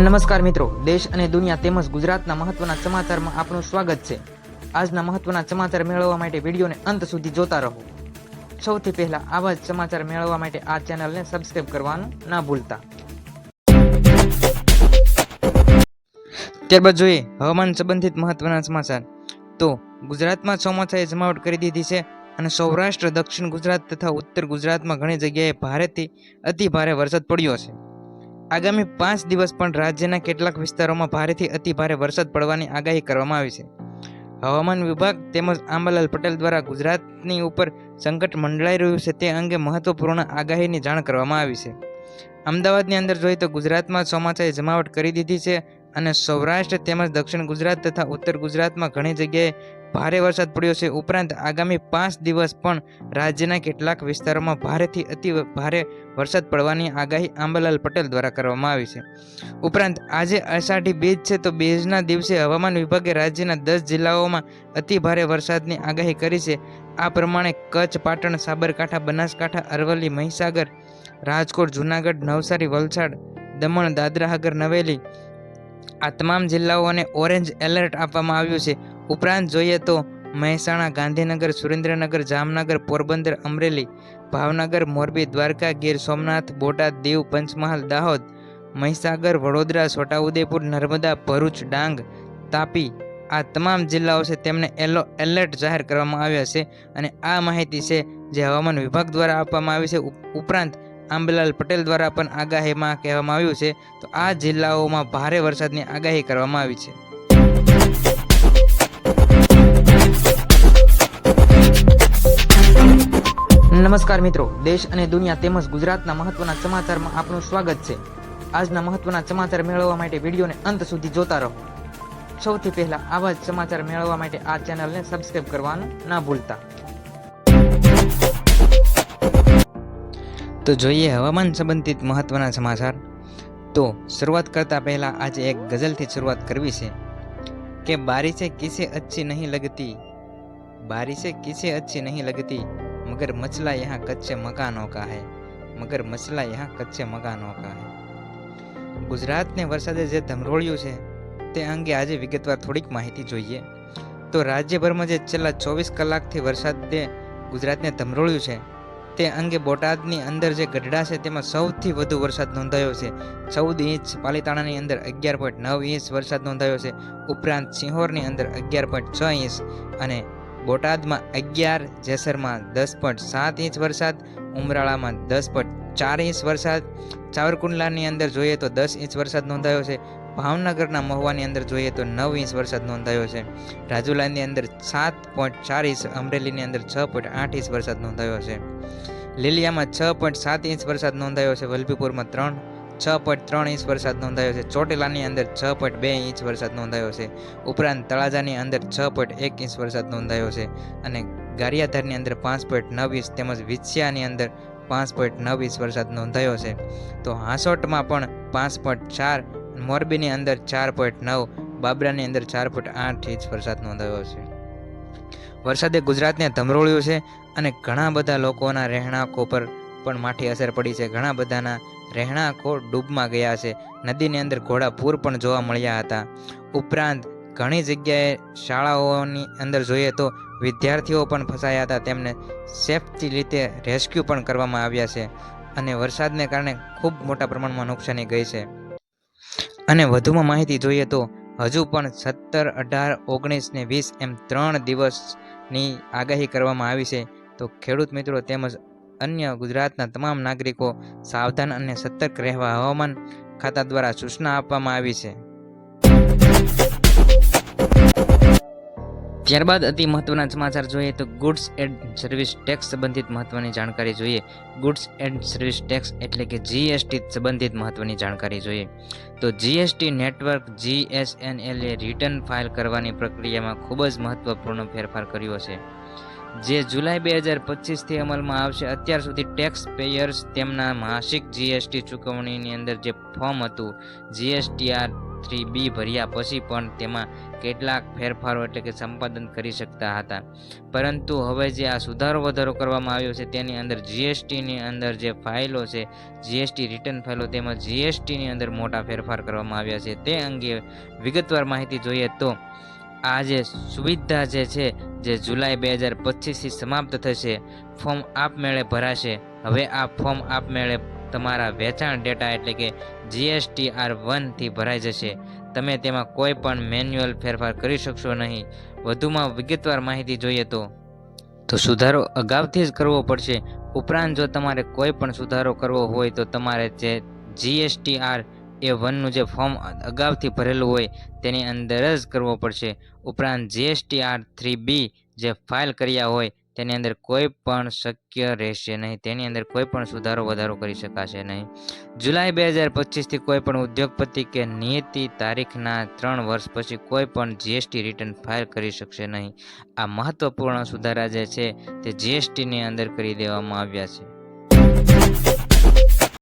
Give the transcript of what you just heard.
નમસ્કાર મિત્રો, દેશ અને દુનિયા તેમજ ગુજરાતના મહત્વના સમાચારમાં આપનું સ્વાગત છે. આજના મહત્વના સમાચાર મેળવવા માટે વિડીયોને અંત સુધી જોતા રહો. સૌથી પહેલા આવા જ સમાચાર મેળવવા માટે આ ચેનલને સબસ્ક્રાઇબ કરવાનું ના ભૂલતા. ત્યારબાદ જોઈએ, હવામાન સંબંધિત મહત્વના સમાચાર. તો, ગુજરાતમાં ચોમાસાએ જમાવટ કરી દીધી છે અને સૌરાષ્ટ્ર, દક્ષિણ ગુજરાત તથા ઉત્તર ગુજરાતમાં ઘણી જગ્યાએ ભારેથી અતિ ભારે વરસાદ પડ્યો છે. આગામી પાંચ દિવસ પણ રાજ્યના કેટલાક વિસ્તારોમાં ભારેથી અતિ ભારે વરસાદ પડવાની આગાહી કરવામાં આવી છે. હવામાન વિભાગ તેમજ આંબાલાલ પટેલ દ્વારા ગુજરાતની ઉપર સંકટ મંડળાઈ રહ્યું છે તે અંગે મહત્વપૂર્ણ આગાહીની જાણ કરવામાં આવી છે. અમદાવાદની અંદર જોઈએ તો ગુજરાતમાં ચોમાસાએ જમાવટ કરી દીધી છે અને સૌરાષ્ટ્ર તેમજ દક્ષિણ ગુજરાત તથા ઉત્તર ગુજરાતમાં ઘણી જગ્યાએ ભારે વરસાદ પડ્યો છે. ઉપરાંત આગામી પાંચ દિવસ પણ રાજ્યના કેટલાક વિસ્તારોમાં ભારેથી અતિ ભારે વરસાદ પડવાની આગાહી આંબાલાલ પટેલ દ્વારા કરવામાં આવી છે. ઉપરાંત આજે અષાઢી બીજ છે તો બીજના દિવસે હવામાન વિભાગે રાજ્યના દસ જિલ્લાઓમાં અતિ ભારે વરસાદની આગાહી કરી છે. આ પ્રમાણે કચ્છ, પાટણ, સાબરકાંઠા, બનાસકાંઠા, અરવલ્લી, મહીસાગર, રાજકોટ, જૂનાગઢ, નવસારી, વલસાડ, દમણ, દાદરા, નવેલી આ તમામ જિલ્લાઓને ઓરેન્જ એલર્ટ આપવામાં આવ્યું છે. ઉપરાંત જોઈએ તો મહેસાણા, ગાંધીનગર, સુરેન્દ્રનગર, જામનગર, પોરબંદર, અમરેલી, ભાવનગર, મોરબી, દ્વારકા, ગીર સોમનાથ, બોટાદ, દીવ, પંચમહાલ, દાહોદ, મહીસાગર, વડોદરા, છોટાઉદેપુર, નર્મદા, ભરૂચ, ડાંગ, તાપી આ તમામ જિલ્લાઓ છે તેમને એલો એલર્ટ જાહેર કરવામાં આવ્યા છે. અને આ માહિતી છે જે હવામાન વિભાગ દ્વારા આપવામાં આવી છે. ઉપ- ઉપરાંત આંબલાલ પટેલ દ્વારા પણ આગાહીમાં કહેવામાં આવ્યું છે, તો આ જિલ્લાઓમાં ભારે વરસાદની આગાહી કરવામાં આવી છે. નમસ્કાર મિત્રો, દેશ અને દુનિયા તેમજ ગુજરાતના મહત્વના સમાચારમાં આપનું સ્વાગત છે. આજના મહત્વના સમાચાર મેળવવા માટે વિડીયોને અંત સુધી જોતા રહો. સૌથી પહેલા આવા જ સમાચાર મેળવવા માટે આ ચેનલને સબસ્ક્રાઇબ કરવાનું ના ભૂલતા. તો જોઈએ હવામાન સંબંધિત મહત્ત્વના સમાચાર. તો શરૂઆત કરતાં પહેલાં આજે એક ગઝલથી શરૂઆત કરવી છે કે બારિશે કિસે અચ્છી નહીં લગતી, બારિશે કિસે અચ્છી નહીં લગતી, મગર મચલા યહાં કચ્છે મકાનો કા હૈ, મગર મચલા યહાં કચ્છે મકાનો કા હૈ. ગુજરાતને વરસાદે જે ધમરોળ્યું છે તે અંગે આજે વિગતવાર થોડીક માહિતી જોઈએ. તો રાજ્યભરમાં જે છેલ્લા ચોવીસ કલાકથી વરસાદે ગુજરાતને ધમરોળ્યું છે તે અંગે બોટાદની અંદર જે ગઢડા છે, તેમાં સૌથી વધુ વરસાદ નોંધાયો છે. ચૌદ ઇંચ પાલીતાણાની અંદર અગિયાર પોઈન્ટ નવ ઇંચ વરસાદ નોંધાયો છે. ઉપરાંત સિંહોરની અંદર અગિયાર પોઈન્ટ છ ઇંચ અને બોટાદમાં અગિયાર, જેસરમાં દસ પોઈન્ટ સાત ઇંચ વરસાદ, ઉમરાળામાં દસ પોઈન્ટ ચાર ઇંચ વરસાદ. ચાવરકુંડલાની અંદર જોઈએ તો દસ ઇંચ વરસાદ નોંધાયો છે. ભાવનગરના મહુવાની અંદર જોઈએ તો નવ ઇંચ વરસાદ નોંધાયો છે. રાજુલાની અંદર સાત પોઈન્ટ ચાર ઇંચ, અમરેલીની અંદર છ પોઈન્ટ આઠ ઇંચ વરસાદ નોંધાયો છે. લીલિયામાં છ પોઈન્ટ સાત ઇંચ વરસાદ નોંધાયો છે. વલભીપુરમાં ત્રણ, છ પોઈન્ટ ત્રણ ઇંચ વરસાદ નોંધાયો છે. ચોટીલાની અંદર છ પોઈન્ટ બે ઇંચ વરસાદ નોંધાયો છે. ઉપરાંત તળાજાની અંદર છ પોઈન્ટ એક ઇંચ વરસાદ નોંધાયો છે અને ગારિયાધારની અંદર પાંચ પોઈન્ટ નવ ઇંચ તેમજ વિછિયાની અંદર પાંચ પોઈન્ટ નવ ઇંચ વરસાદ નોંધાયો છે. તો હાંસોટમાં પણ પાંચ પોઈન્ટ ચાર મોરબીની અંદર ચાર પોઈન્ટ નવ, બાબરાની અંદર ચાર પોઈન્ટ આઠ ઇંચ વરસાદ નોંધાયો છે. વરસાદે ગુજરાતને ધમરોળ્યું છે અને ઘણા બધા લોકોના રહેણાંકો પર પણ માઠી અસર પડી છે. ઘણા બધાના રહેણાંકો ડૂબમાં ગયા છે. નદીની અંદર ઘોડા પૂર પણ જોવા મળ્યા હતા. ઉપરાંત ઘણી જગ્યાએ શાળાઓની અંદર જોઈએ તો વિદ્યાર્થીઓ પણ ફસાયા હતા. તેમને સેફટી રીતે રેસ્ક્યુ પણ કરવામાં આવ્યા છે અને વરસાદને કારણે ખૂબ મોટા પ્રમાણમાં નુકસાની ગઈ છે. અને વધુમાં માહિતી જોઈએ તો હજુ પણ સત્તર અઢાર ઓગણીસ ને વીસ એમ ત્રણ દિવસની આગાહી કરવામાં આવી છે. તો ખેડૂત મિત્રો તેમજ અન્ય ગુજરાતના તમામ નાગરિકો સાવધાન અને સતર્ક રહેવા હવામાન ખાતા દ્વારા સૂચના આપવામાં આવી છે. ત્યારબાદ અતિ મહત્વના સમાચાર જોઈએ તો ગુડ્સ એન્ડ સર્વિસ ટેક્સ સંબંધિત મહત્વની જાણકારી જોઈએ. ગુડ્સ એન્ડ સર્વિસ ટેક્સ એટલે કે જીએસટી સંબંધિત મહત્વની જાણકારી જોઈએ. તો જીએસટી નેટવર્ક જીએસએનએલે રિટર્ન ફાઇલ કરવાની પ્રક્રિયામાં ખૂબ જ મહત્વપૂર્ણ ફેરફાર કર્યો છે. જે જુલાઈ બે હજાર પચીસથી અમલમાં આવશે, અત્યાર સુધી ટેક્સ પેયર્સ તેમના માસિક જીએસટી ચૂકવણીની અંદર જે ફોર્મ હતું જીએસટીઆર થ્રી બી ભર્યા પછી પણ તેમાં કેટલાક ફેરફારો એટલે કે સંપાદન કરી શકતા હતા. પરંતુ હવે જે આ સુધારો વધારો કરવામાં આવ્યો છે, તેની અંદર જીએસટીની અંદર જે ફાઇલો છે જીએસટી રિટર્ન ફાઇલો, તેમાં જીએસટીની અંદર મોટા ફેરફાર કરવામાં આવ્યા છે. તે અંગે વિગતવાર માહિતી જોઈએ તો આ જે સુવિધા જે છે, જે જુલાઈ બે હજાર પચીસથી સમાપ્ત થશે, ફોર્મ આપમેળે ભરાશે. હવે આ ફોર્મ આપમેળે તમારા વેચાણ ડેટા એટલે કે જીએસટી આર વનથી ભરાઈ જશે. તમે તેમાં કોઈ પણ મેન્યુઅલ ફેરફાર કરી શકશો નહીં. વધુમાં વિગતવાર માહિતી જોઈએ તો. તો સુધારો અગાઉથી જ કરવો પડશે. ઉપરાંત જો તમારે કોઈ પણ સુધારો કરવો હોય તો તમારે જે જીએસટી આર એ વનનું જે ફોર્મ અગાઉથી ભરેલું હોય તેની અંદર જ કરવો પડશે. ઉપરાંત જીએસટી આર થ્રી બી જે ફાઇલ કર્યા હોય તેની અંદર કોઈ પણ શક્ય રહેશે નહીં. તેની અંદર કોઈ પણ સુધારો, વધારો કરી શકાશે નહીં. જુલાઈ બે હજાર પચીસથી કોઈ પણ ઉદ્યોગપતિ કે નિયતિ તારીખના ત્રણ વર્ષ પછી કોઈ પણ જીએસટી રિટર્ન ફાઇલ કરી શકશે નહીં. આ મહત્વપૂર્ણ સુધારા જે છે તે જીએસટીની અંદર કરી દેવામાં આવ્યા છે.